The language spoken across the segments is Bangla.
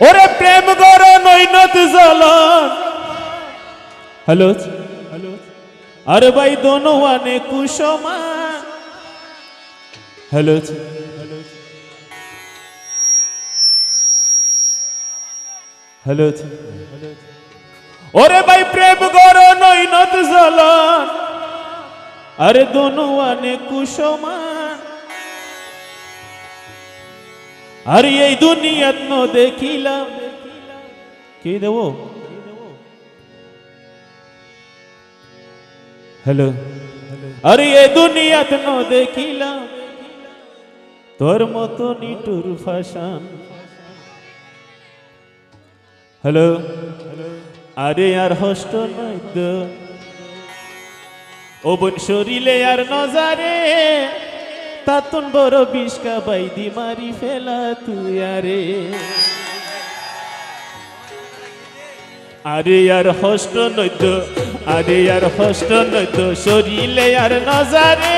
ওরে প্রেম গর নৈনত জলন হ্যালো? হ্যালো আরে ভাই, দোনো আনে কুসমা। হ্যালো? হ্যালো? ওরে ভাই, প্রেম গর নৈনত জলন আরে দোনো আনে আরে এই দুনিয়াত ন দেখিলাম। কে দেব? হ্যালো। আরে এই দুনিয়াত ন দেখিলাম। তোর মতো নিটুর ফাশান হ্যালো। আরে আর হষ্ট নয় ও বোন শরীরে আর নজারে। তাতুন বড় বিষ্কা বাইদি মারি ফেলা তুই আরে। আরে আর হষ্ট নৈত, আরে আর হষ্ট নৈত শরীরে আর নজারে।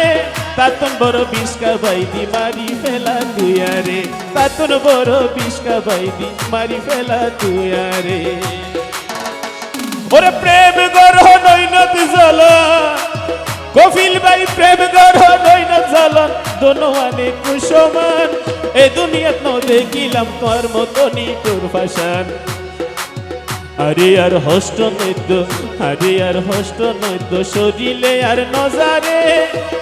তাতুন বড় বিষ্কা বাইদি মারি ফেলা তুই আরে। তাতুন বড় বিষ্কা বাইদি মারি ফেলা তুই আরে। ওরে প্রেম গর্হ নৈনত জলা কফিল ভাই প্রেম গর্হ নৈনত জ্বালন দোনো আনে কুসমান, এ দুনিয়াত ন দেখিলাম তোর মতো নিটুর ফাশান আরে আর হষ্ট নৈদ্য, আরে আর হষ্ট নৈদ্য সরিলে আর নজারে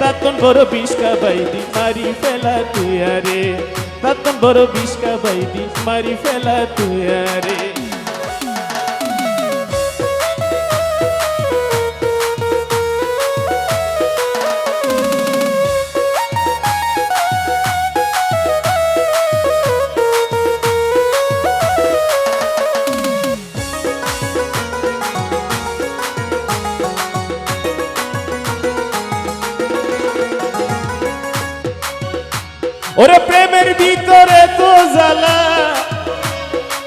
তাতন বড় বিষ্কা বাইদি, মারি ফেলা তুই আরে। তাতন বড় বিষ্কা বাইদি, মারি ফেলা তুই আরে। ওরে প্রেমের ভিতরে তো জ্বালা।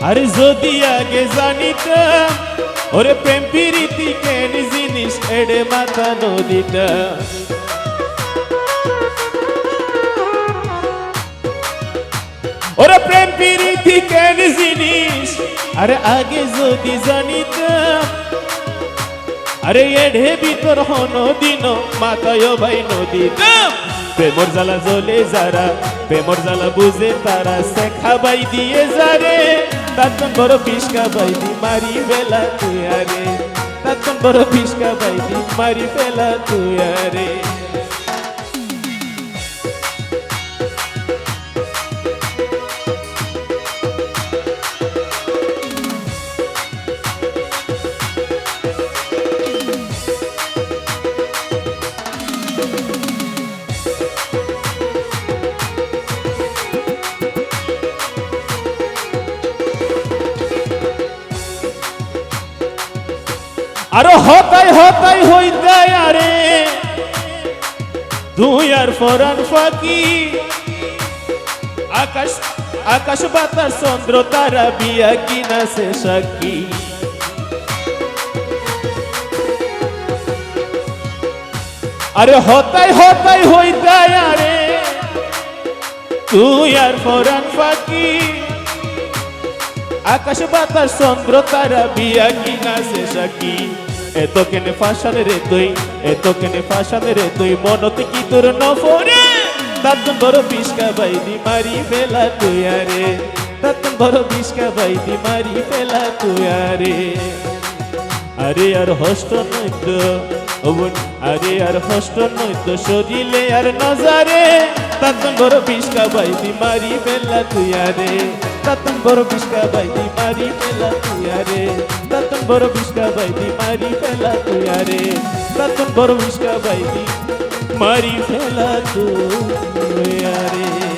আরে যদি আগে জানিতাম, ওরে প্রেম প্রীতি কেন জিনিস এড়ে মাথা নদীতাম ওরে প্রেম প্রীতি কেন জিনিস, আরে আগে যদি জানিতাম, আরে এঢে ভিতর হন দিন মাথায় ভাই নদীতাম প্রেমর জ্বালা জ্বলে যারা প্রেমর জ্বালা বুঝে তারা শেখা বাই দিয়ে যারে। তাতন বড় পিসকা বাই দি মারি ফেলা তুই আরে। তাতন বড় পিসকা বাই দি মারি ফেলা তুই আরে। আরও হতাই হতাই হইতাই আরে। তুই আর ফরান ফাঁকি আকাশ আকাশ বাতাস, চন্দ্র তারা বিয়া কিনা সে সাক্ষী। আরে হতাই হতাই হইতাই আরে। তুই আর ফরান ফাঁকি আকাশ বাতাস, চন্দ্র তারা বিয়া কিনা সে সাকি এত কেনে ফাঁসান রে তুই? এত কেনে ফাঁসান রে তুই? মনতে কি তোর নফরে তাতন বড় বিষ্কা বাইদি মারি ফেলা তুই আরে। তাতন বড় বিষ্কা বাইদি মারি ফেলা তুই আরে। আরে আর হষ্ট নৈত আরে আর হষ্ট নৈত সরিলে আর নজারে। তাতন বড় বিষ্কা বাইদি মারি ফেলা তুই আরে। বাইদি মারি ফেলা তুই আরে। তাতন বড় বিষ্কা বাইদি মারি ফেলা তুই আরে। তাতন বড় বিষ্কা বাইদি মারি ফেলা তুই আরে।